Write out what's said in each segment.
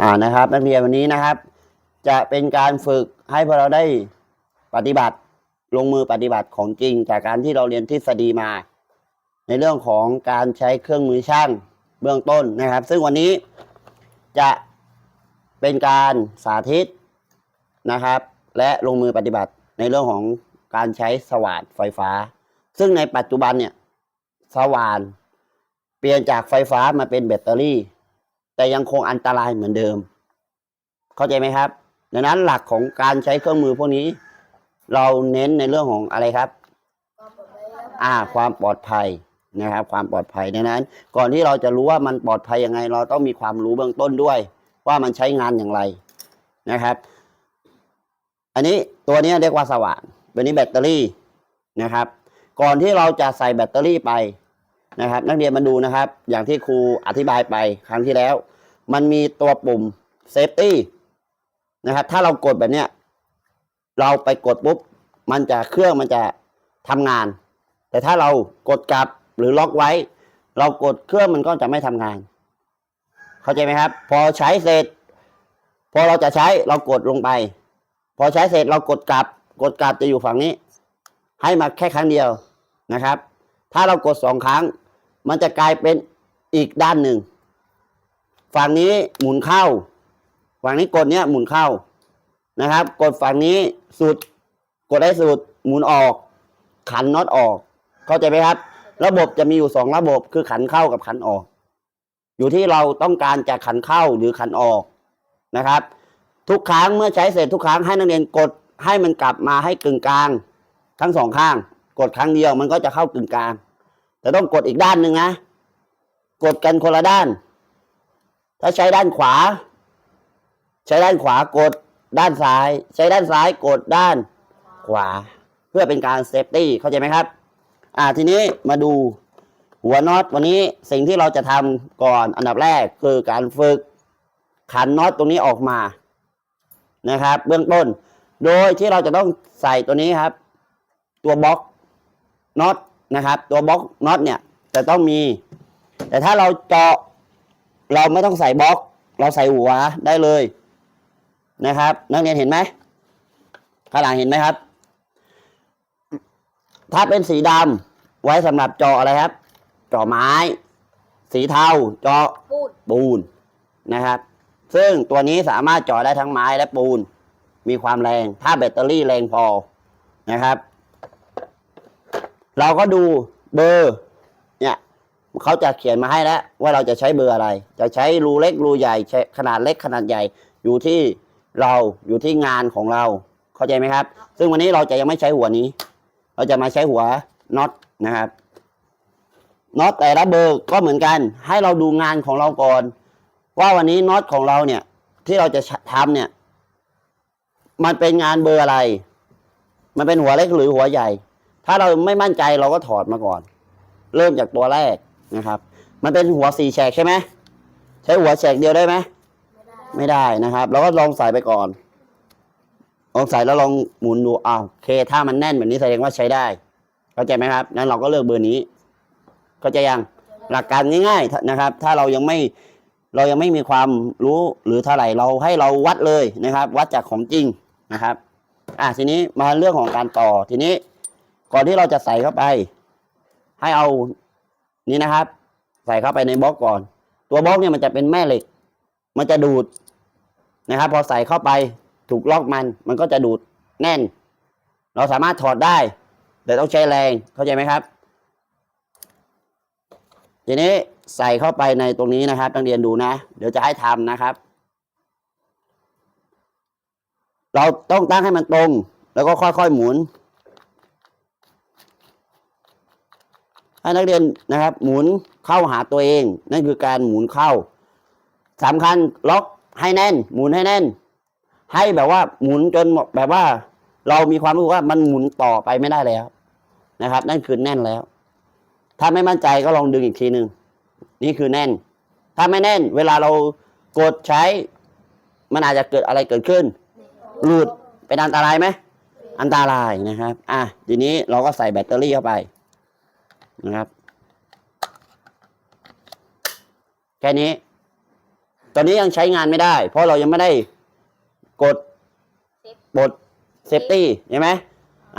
อ่านะครับ นักเรียนวันนี้นะครับ จะเป็นการฝึกให้พวกเราได้ปฏิบัติลงมือปฏิบัติของจริง จากการที่เราเรียนทฤษฎีมา ในเรื่องของการใช้เครื่องมือช่างเบื้องต้นนะครับ ซึ่งวันนี้จะเป็นการสาธิตนะครับ และลงมือปฏิบัติในเรื่องของการใช้สว่านไฟฟ้า ซึ่งในปัจจุบันเนี่ยสว่านเปลี่ยนจากไฟฟ้ามาเป็นแบตเตอรี่ แต่ยังคงอันตรายเหมือนเดิม เข้าใจไหมครับ ดังนั้นหลักของการใช้เครื่องมือพวกนี้ เราเน้นในเรื่องของอะไรครับ อ่า ความปลอดภัยนะครับ ความปลอดภัยดังนั้น ก่อนที่เราจะรู้ว่ามันปลอดภัยยังไง เราต้องมีความรู้เบื้องต้นด้วย ว่ามันใช้งานอย่างไรนะครับ อันนี้ตัวนี้เรียกว่าสว่านตัวนี้แบตเตอรี่นะครับ ก่อนที่เราจะใส่แบตเตอรี่ไป นะครับ นักเรียนมาดูนะครับ อย่างที่ครูอธิบายไปครั้งที่แล้ว มันมีตัวปุ่มเซฟตี้นะครับ ถ้าเรากดแบบเนี้ยเราไปกดปุ๊บ มันจะเครื่องมันจะทำงาน แต่ถ้าเรากดกลับหรือล็อกไว้ เรากดเครื่องมันก็จะไม่ทำงาน เข้าใจไหมครับ พอใช้เสร็จ พอเราจะใช้เรากดลงไป พอใช้เสร็จเรากดกลับ กดกลับจะอยู่ฝั่งนี้ ให้มาแค่ครั้งเดียวนะครับ ถ้าเรากดสองครั้ง มันจะกลายเป็นอีกด้านหนึ่ง ฝั่งนี้หมุนเข้า ฝั่งนี้กดเนี้ยหมุนเข้านะครับ กดฝั่งนี้สุด กดได้สุด หมุนออก ขันน็อตออก เข้าใจไหมครับ ระบบจะมีอยู่สองระบบคือขันเข้ากับขันออก อยู่ที่เราต้องการจะขันเข้าหรือขันออกนะครับ ทุกครั้งเมื่อใช้เสร็จทุกครั้งให้นักเรียนกดให้มันกลับมาให้กึ่งกลาง ทั้งสองข้าง กดครั้งเดียวมันก็จะเข้ากึ่งกลาง แต่ต้องกดอีกด้านหนึ่งนะ กดกันคนละด้าน ถ้าใช้ด้านขวา ใช้ด้านขวากดด้านซ้าย ใช้ด้านซ้ายกดด้านขวา เพื่อเป็นการเซฟตี้เข้าใจไหมครับ อ่าทีนี้มาดูหัวน็อตวันนี้สิ่งที่เราจะทำก่อนอันดับแรกคือการฝึกขันน็อตตรงนี้ออกมานะครับ เบื้องต้น โดยที่เราจะต้องใส่ตัวนี้ครับ ตัวบล็อกน็อต นะครับ ตัวบล็อกน็อตเนี่ยจะต้องมี แต่ถ้าเราเจาะเราไม่ต้องใส่บล็อก เราใส่หัวได้เลยนะครับ นักเรียนเห็นไหมข้างหลังเห็นไหมครับ ถ้าเป็นสีดำไว้สำหรับเจาะอะไรครับ เจาะไม้ สีเทาเจาะปูดปูนนะครับ ซึ่งตัวนี้สามารถเจาะได้ทั้งไม้และปูน มีความแรง ถ้าแบตเตอรี่แรงพอนะครับ เราก็ดูเบอร์ เนี่ยเขาจะเขียนมาให้แล้วว่าเราจะใช้เบอร์อะไร จะใช้รูเล็กรูใหญ่ใช้ขนาดเล็กขนาดใหญ่อยู่ที่เราอยู่ที่งานของเราเข้าใจไหมครับ ซึ่งวันนี้เราจะยังไม่ใช้หัวนี้ เราจะมาใช้หัวน็อตนะครับน็อตแต่ละเบอร์ก็เหมือนกัน ให้เราดูงานของเราก่อน ว่าวันนี้น็อตของเราเนี่ย ที่เราจะทำเนี่ย มันเป็นงานเบอร์อะไร มันเป็นหัวเล็กหรือหัวใหญ่ ถ้าเราไม่มั่นใจเราก็ถอดมาก่อน เริ่มจากตัวแรกนะครับ มันเป็นหัวสี่แฉกใช่ไหมใช้หัวแฉกเดียวได้ไหมไม่ได้ไม่ได้นะครับเราก็ลองใส่ไปก่อนลองใส่แล้วลองหมุนดูอ้าวโอเค ถ้ามันแน่นแบบนี้แสดงว่าใช้ได้เข้าใจไหมครับนั้นเราก็เลือกเบอร์นี้เข้าใจยังหลักการง่ายๆนะครับ ถ้าเรายังไม่เรายังไม่มีความรู้หรือเท่าไหร่เราให้เราวัดเลยนะครับ วัดจากของจริงนะครับ อะทีนี้มาเรื่องของการต่อทีนี้ ก่อนที่เราจะใส่เข้าไป ให้เอานี่นะครับ ใส่เข้าไปในบล็อกก่อน ตัวบล็อกเนี่ยมันจะเป็นแม่เหล็ก มันจะดูดนะครับ พอใส่เข้าไปถูกล็อกมัน มันก็จะดูดแน่น เราสามารถถอดได้ แต่ต้องใช้แรงเข้าใจไหมครับ ทีนี้ใส่เข้าไปในตรงนี้นะครับต้องเรียนดูนะ เดี๋ยวจะให้ทำนะครับ เราต้องตั้งให้มันตรง แล้วก็ค่อยๆหมุน ให้นักเรียนนะครับ หมุนเข้าหาตัวเอง นั่นคือการหมุนเข้าสำคัญล็อกให้แน่น หมุนให้แน่น ให้แบบว่าหมุนจนแบบว่า เรามีความรู้ว่ามันหมุนต่อไปไม่ได้แล้วนะครับ นั่นคือแน่นแล้ว ถ้าไม่มั่นใจก็ลองดึงอีกทีหนึ่งนี่คือแน่น ถ้าไม่แน่น เวลาเรากดใช้ มันอาจจะเกิดอะไรเกิดขึ้น หลุดเป็นอันตรายไหมอันตรายนะครับ อะ ทีนี้เราก็ใส่แบตเตอรี่เข้าไป นะครับ แค่นี้ ตอนนี้ยังใช้งานไม่ได้ เพราะเรายังไม่ได้กดบทเซฟตี้ใช่ไหม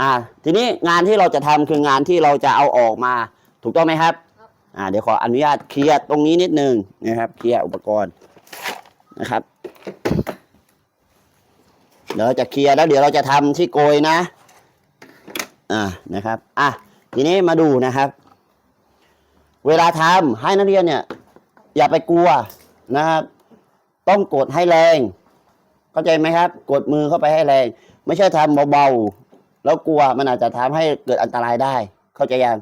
อ่า ทีนี้งานที่เราจะทำคืองานที่เราจะเอาออกมา ถูกต้องไหมครับครับ อ่า เดี๋ยวขออนุญาตเคลียร์ตรงนี้นิดนึงนะครับ เคลียร์อุปกรณ์นะครับ เดี๋ยวเราจะเคลียร์แล้วเดี๋ยวเราจะทำที่โกยนะ อ่า นะครับ อะ ทีนี้มาดูนะครับ เวลาทำให้นักเรียนเนี่ย อย่าไปกลัวนะครับต้องกดให้แรง เข้าใจไหมครับ กดมือเข้าไปให้แรง ไม่ใช่ทำเบาๆแล้วกลัวมันอาจจะทำให้เกิดอันตรายได้ เข้าใจยัง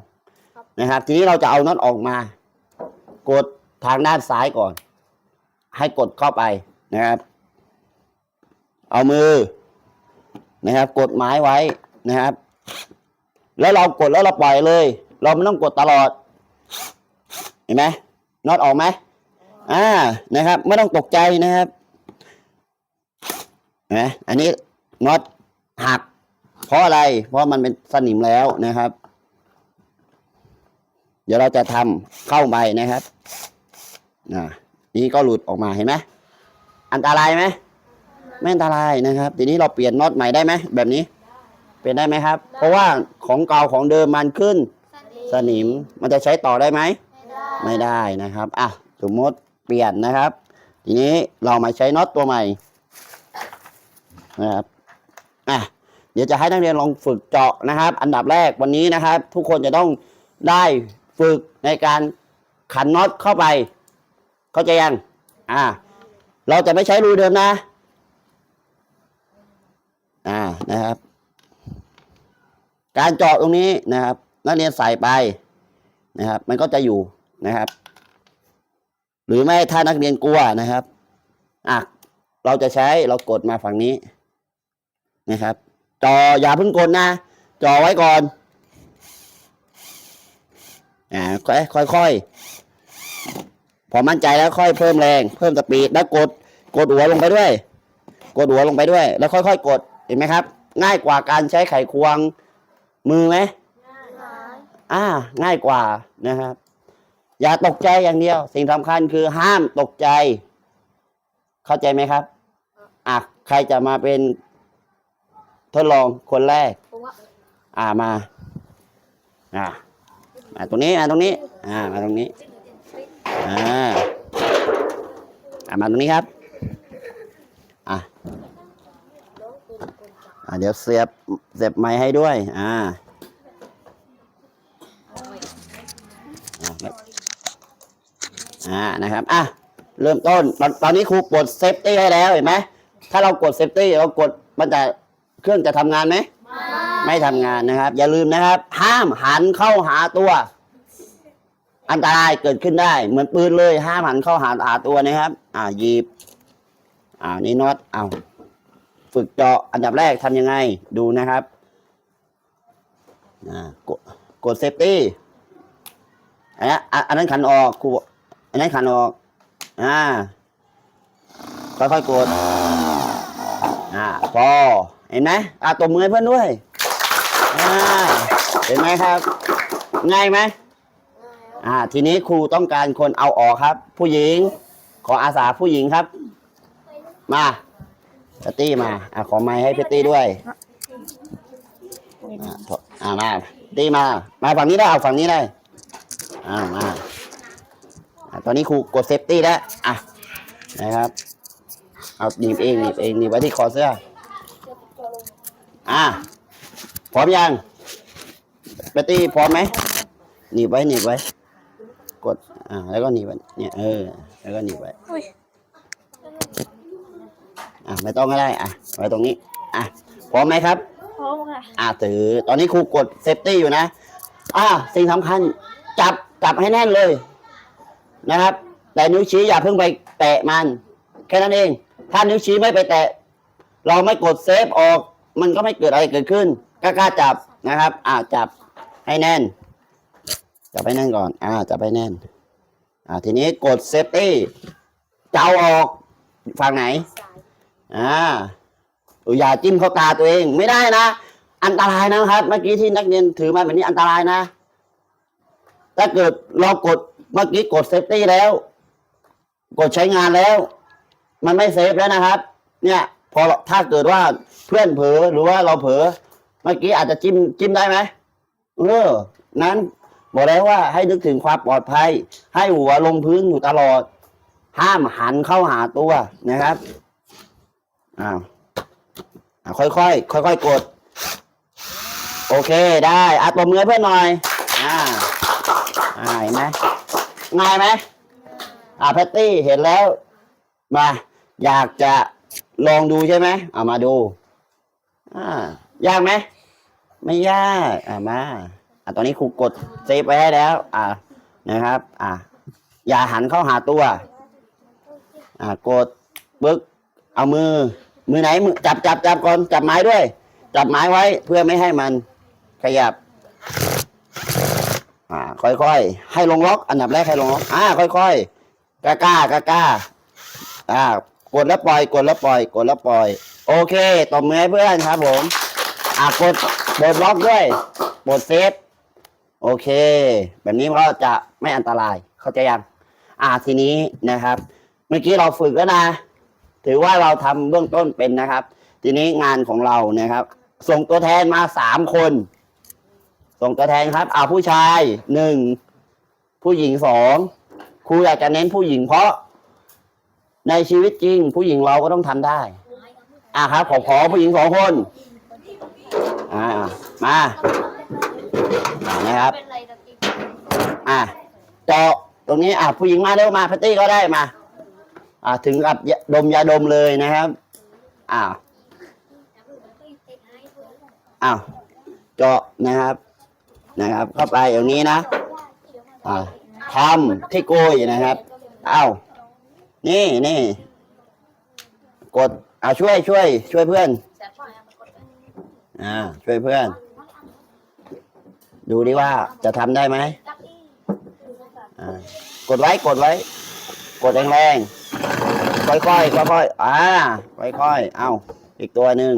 นะครับ ทีนี้เราจะเอาน็อตออกมา กดทางด้านซ้ายก่อน ให้กดเข้าไปนะครับ เอามือนะครับ กดไม้ไว้นะครับ แล้วเรากดแล้วเราปล่อยเลย เราไม่ต้องกดตลอด เห็นไหมน็อตออกไหมอ่านะครับ ไม่ต้องตกใจนะครับเห็นไหมอันนี้น็อตหัก เพราะอะไร เพราะมันเป็นสนิมแล้วนะครับ เดี๋ยวเราจะทำเข้าไปนะครับอ่านี่ก็หลุดออกมาเห็นไหมอันตรายไหมไม่อันตรายนะครับ ทีนี้เราเปลี่ยนน็อตใหม่ได้ไหมแบบนี้ เปลี่ยนได้ไหมครับ เพราะว่าของเก่าของเดิมมันขึ้น สนิมมันจะใช้ต่อได้ไหม ไม่ได้นะครับอะสมมติเปลี่ยนนะครับ ทีนี้เรามาใช้น็อตตัวใหม่นะครับอะเดี๋ยวจะให้นักเรียนลองฝึกเจาะนะครับ อันดับแรกวันนี้นะครับ ทุกคนจะต้องได้ฝึกในการขันน็อตเข้าไป เข้าใจยังอ่าเราจะไม่ใช้รูเดิมนะ อ่านะครับ การเจาะตรงนี้นะครับ นักเรียนใส่ไปนะครับ มันก็จะอยู่ นะครับ หรือไม่ถ้านักเรียนกลัวนะครับอะเราจะใช้เรากดมาฝั่งนี้นะครับ จออย่าเพิ่งกดนะ จอไว้ก่อนอ่าค่อยค่อยๆพอมั่นใจแล้วค่อยเพิ่มแรง เพิ่มสปีดแล้วกดกดหัวลงไปด้วย กดหัวลงไปด้วย แล้วค่อยๆ กดเห็นไหมครับ ง่ายกว่าการใช้ไขควงมือไหมอ่า ง่ายกว่านะครับ อย่าตกใจอย่างเดียว สิ่งสำคัญคือห้ามตกใจ เข้าใจไหมครับอะใครจะมาเป็นทดลองคนแรก อ่ามา อ่ามาตรงนี้มาตรงนี้ อ่า มาตรงนี้ อ่าอ่ามาตรงนี้ครับ อะอ่าเดี๋ยวเสียบเสียบไม้ให้ด้วย อ่าอ่าแล้ว อ่านะครับอะเริ่มต้นตอนตอนนี้ครูกดเซฟตี้ให้แล้วเห็นไหมถ้าเรากดเซฟตี้เรากดมันจะเครื่องจะทำงานไหมไม่ทำงานนะครับ อย่าลืมนะครับ ห้ามหันเข้าหาตัว อันตรายเกิดขึ้นได้ เหมือนปืนเลย ห้ามหันเข้าหาหาตัวนะครับ อ่าหยิบอ่านี่น็อตเอาฝึกเจาะอันดับแรกทำยังไงดูนะครับอ่ากดกดเซฟตี้อันนั้นอะอันนั้นขันออกครู นนั้นขันออก อ่า ค่อยๆกด อ่าพอเห็นไหมอ่าตบมือให้เพื่อนด้วย อ่า เห็นไหมครับ ง่ายไหมอ่า ทีนี้ครูต้องการคนเอาออกครับ ผู้หญิง ขออาสาผู้หญิงครับ มาพตตี้มา อ่าขอไม้ให้พตตี้ด้วย อ่าถอ่ามาตี้มา มาฝั่งนี้ได้เอาฝั่งนี้ได้ อ่ามา ตอนนี้ครูกดเซฟตี้แล้วอะนะครับเอาหนีบเองหนีบเองหนีบไว้ที่คอเสื้ออะพร้อมยังเบตตี้พร้อมไหมหนีบไว้หนีบไว้ กดอ่าแล้วก็หนีบไว้เนี่ยเออแล้วก็หนีบไว้อุ้ยอะไม่ต้องก็ได้อะไว้ตรงนี้อะพร้อมไหมครับพร้อมค่ะอ่าถือตอนนี้ครูกดเซฟตี้อยู่นะอ่าสิ่งสำคัญจับจับให้แน่นเลย นะครับ แต่นิ้วชี้อย่าเพิ่งไปแตะมัน แค่นั้นเอง ถ้านิ้วชี้ไม่ไปแตะ เราไม่กดเซฟออก มันก็ไม่เกิดอะไรเกิดขึ้นกล้าจับนะครับอ่าจับให้แน่น จับให้แน่นก่อนอ่าจับให้แน่นอ่าทีนี้กดเซฟตี้เจ้าออกฝั่งไหนอ่าอย่าจิ้มเข้าตาตัวเองไม่ได้นะ อันตรายนะครับ เมื่อกี้ที่นักเรียนถือมาแบบนี้อันตรายนะ ถ้าเกิดเรากด เมื่อกี้กดเซฟตี้แล้ว กดใช้งานแล้ว มันไม่เซฟแล้วนะครับ เนี่ยพอถ้าเกิดว่าเพื่อนเผลอหรือว่าเราเผลอเมื่อกี้อาจจะจิ้มจิ้มได้ไหมเออ นั้นบอกแล้วว่าให้นึกถึงความปลอดภัย ให้หัวลงพื้นอยู่ตลอด ห้ามหันเข้าหาตัวนะครับอ้าวอะค่อยๆค่อยๆกด โอเคได้อัดตัวมือเพื่อนหน่อย อ่าอ่าเห็นไหม ง่ายไหมอ่าแพตตี้เห็นแล้วมาอยากจะลองดูใช่ไหมเอามาดูอ่ายากไหมไม่ยากอ่ามาอ่าตอนนี้ครูกดเซฟไว้ให้แล้ว อ่านะครับ อ่าอย่าหันเข้าหาตัว อ่ากดปึ๊กเอามือ มือไหนมือจับจับจับก่อนจับไม้ด้วย จับไม้ไว้เพื่อไม่ให้มันขยับ อ่า ค่อยๆ ให้ลงล็อก อันดับแรกให้ลงล็อก อ่า ค่อยๆกล้ากล้ากล้ากล้าอ่า กดแล้วปล่อย กดแล้วปล่อย กดแล้วปล่อย โอเค ตบมือให้เพื่อนครับผม อ่ากดปลดล็อกด้วยปลดเซฟ โอเค แบบนี้ก็จะไม่อันตราย เข้าใจยัง อ่า ทีนี้นะครับ เมื่อกี้เราฝึกแล้วนะ ถือว่าเราทำเบื้องต้นเป็นนะครับ ทีนี้งานของเรานะครับ ส่งตัวแทนมาสามคน ส่งตัวแทนครับอ่าผู้ชายหนึ่งผู้หญิงสองครูอยากจะเน้นผู้หญิงเพราะ ในชีวิตจริง ผู้หญิงเราก็ต้องทำได้ อ่าครับขอขอผู้หญิงสองคนอ่ามาอ่านะครับ อะเจาะตรงนี้อะผู้หญิงมาเร็วมาพัตตี้ก็ได้มา อ่าถึงกับดมยาดมเลยนะครับอ้าวอ้าวเจาะนะครับ นะครับ เข้าไปอย่างนี้นะอ่าทำที่โกยนะครับ เอ้านี่นี่กดอ่าช่วยช่วย ช่วยเพื่อนอ่าช่วยเพื่อน ดูดิว่าจะทำได้ไหมอ่ากดไว้กดไว้ กดแรงๆค่อยๆค่อยๆอ่าค่อยๆเอาอีกตัวหนึ่ง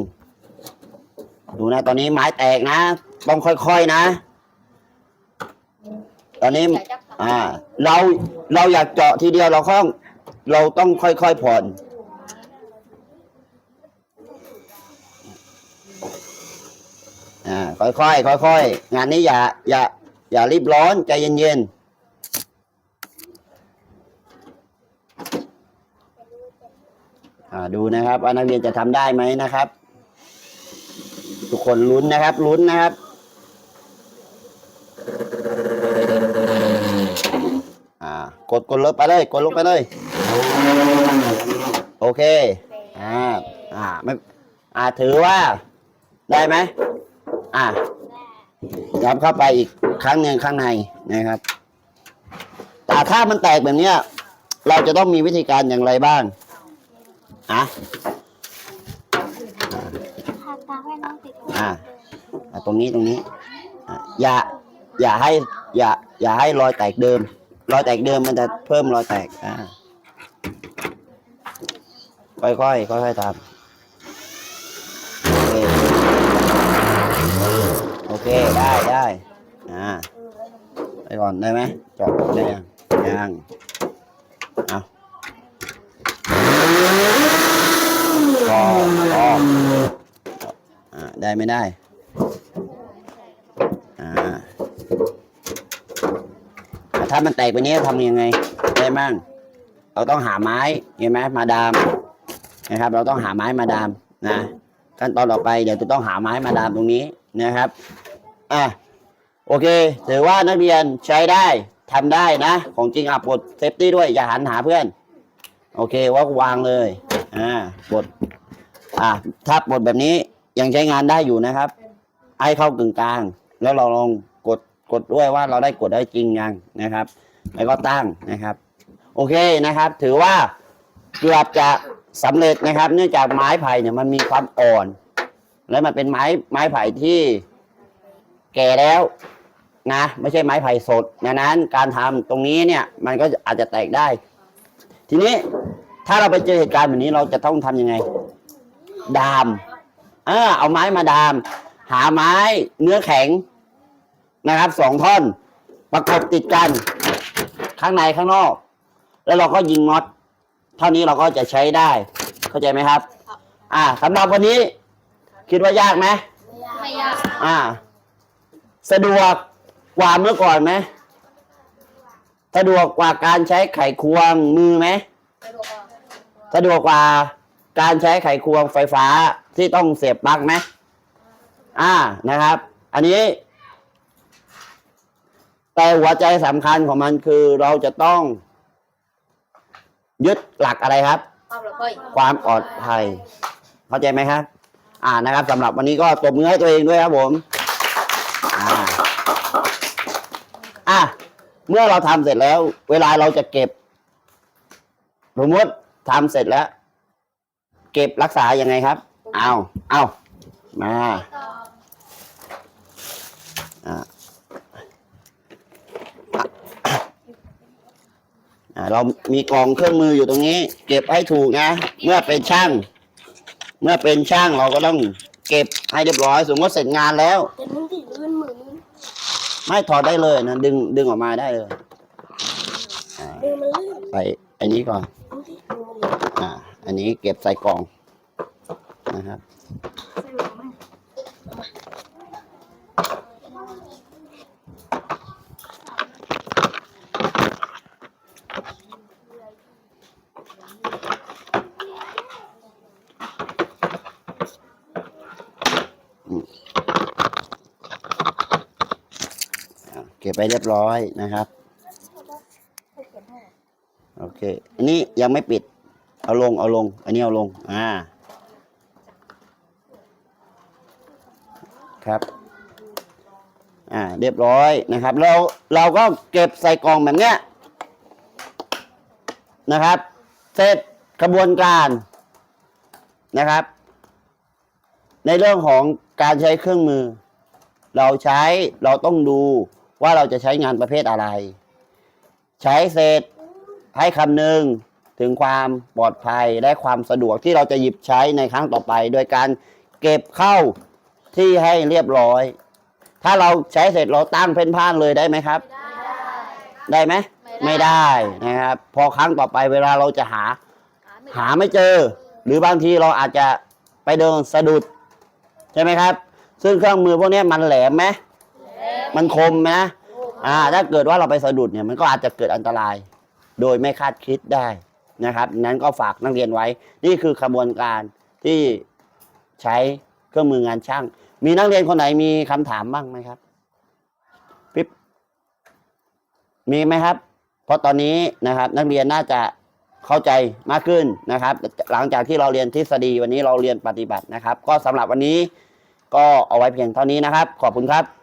ดูนะ ตอนนี้ไม้แตกนะ ต้องค่อยๆนะ ตอนนี้อ่า เราเราอยากเจาะทีเดียวเราต้องเราต้องค่อยๆผ่อนอ่าค่อยๆค่อยๆงานนี้อย่าอย่าอย่ารีบร้อนใจเย็นๆอ่าดูนะครับว่านักเรียนจะทำได้ไหมนะครับ ทุกคนลุ้นนะครับลุ้นนะครับ อ่า กดกดลงไปเลยกดลงไปเลย โอเคอ่าอ่าไม่อ่าถือว่า ได้ไหมอ่ายับเข้าไปอีกครั้งหนึ่งข้างในนะครับแต่ถ้ามันแตกแบบเนี้ย เราจะต้องมีวิธีการอย่างไรบ้างอะอ่าอะตรงนี้ตรงนี้ อย่า อย่าให้ อย่า อย่าให้รอยแตกเดิม รอยแตกเดิมมันจะเพิ่มรอยแตกอ่าค่อยๆค่อยๆทำโอเคโอเค ได้ได้อ่าไปก่อนได้ไหมจอดได้ยังยังเอาพอพออ่าได้ไม่ได้อ่า ถ้ามันแตกไปนี้ทำยังไงได้มั่งเราต้องหาไม้เห็นไหมมาดามนะครับ เราต้องหาไม้มาดามนะขั้นตอนต่อไปเดี๋ยวจะต้องหาไม้มาดามตรงนี้นะครับอะโอเคถือว่านักเรียนใช้ได้ทำได้นะ ของจริงอะปลดเซฟตี้ด้วยอย่าหันหาเพื่อน โอเคว่าวางเลยอ่าปลดอะถ้าปลดแบบนี้ยังใช้งานได้อยู่นะครับให้เข้ากึ่งกลาง แล้วเราลอง กดด้วยว่าเราได้กดได้จริงยังนะครับ แล้วก็ตั้งนะครับ โอเคนะครับ ถือว่าเกือบจะสำเร็จนะครับ เนื่องจากไม้ไผ่เนี่ยมันมีความอ่อน และมันเป็นไม้ไม้ไผ่ที่แก่แล้วนะไม่ใช่ไม้ไผ่สดดังนั้นการทำตรงนี้เนี่ยมันก็อาจจะแตกได้ ทีนี้ถ้าเราไปเจอเหตุการณ์แบบนี้เราจะต้องทำยังไง ดาม เออเอาไม้มาดาม หาไม้เนื้อแข็ง นะครับสองท่อน ประกบติดกัน ข้างในข้างนอก แล้วเราก็ยิงน็อตเท่านี้เราก็จะใช้ได้ เข้าใจไหมครับ อ่าสำหรับวันนี้ คิดว่ายากไหมไม่ยากอ่า สะดวกกว่าเมื่อก่อนไหมสะดวกกว่าการใช้ไขควงมือไหมไม่รู้ว่าสะดวกกว่าการใช้ไขควงไฟฟ้าที่ต้องเสียบปลั๊กไหมอ่านะครับ อันนี้ แต่หัวใจสำคัญของมันคือเราจะต้อง ยึดหลักอะไรครับ ความปลอดภัยความปลอดภัย เข้าใจไหมครับ อ่านะครับสำหรับวันนี้ก็ตบมือให้ตัวเองด้วยครับผมอ่าอะเมื่อเราทำเสร็จแล้ว เวลาเราจะเก็บสมมติทำเสร็จแล้ว เก็บรักษายังไงครับ เอาเอามาอ่าอ่า เรามีกล่องเครื่องมืออยู่ตรงนี้ เก็บให้ถูกนะ เมื่อเป็นช่าง เมื่อเป็นช่างเราก็ต้องเก็บให้เรียบร้อย สมมติเสร็จงานแล้วเป็นมึงที่ลื่นมือมึงไม่ถอดได้เลยนะดึงดึงออกมาได้เลยอ่ามือมันลื่นใส่อันนี้ก่อนมึงที่มือมันลื่น อ่า อันนี้เก็บใส่กล่องนะครับ ใส่มือมัน อ่าเก็บไปเรียบร้อยนะครับ โอเค อันนี้ยังไม่ปิด เอาลง เอาลง อันนี้เอาลง อ่า ครับ อ่า เรียบร้อยนะครับ เรา เราก็เก็บใส่กล่องแบบเนี้ยนะครับ เสร็จกระบวนการนะครับ ในเรื่องของการใช้เครื่องมือ เราใช้เราต้องดู ว่าเราจะใช้งานประเภทอะไร ใช้เสร็จให้คำนึงถึงความปลอดภัยและความสะดวกที่เราจะหยิบใช้ในครั้งต่อไป โดยการเก็บเข้าที่ให้เรียบร้อย ถ้าเราใช้เสร็จเราตั้งเพ่นพ่านเลยได้ไหมครับ ได้ไหมไม่ได้นะครับ พอครั้งต่อไปเวลาเราจะหา หาไม่เจอ หรือบางทีเราอาจจะไปเดินสะดุด ใช่ไหมครับ ซึ่งเครื่องมือพวกนี้มันแหลมไหม มันคมนะอ่า ถ้าเกิดว่าเราไปสะดุดเนี่ยมันก็อาจจะเกิดอันตราย โดยไม่คาดคิดได้นะครับ นั้นก็ฝากนักเรียนไว้ นี่คือขบวนการที่ใช้เครื่องมืองานช่าง มีนักเรียนคนไหนมีคำถามบ้างไหมครับปิ๊บมีไหมครับ เพราะตอนนี้นะครับ นักเรียนน่าจะเข้าใจมากขึ้นนะครับ หลังจากที่เราเรียนทฤษฎีวันนี้เราเรียนปฏิบัตินะครับ ก็สำหรับวันนี้ก็เอาไว้เพียงเท่านี้นะครับ ขอบคุณครับ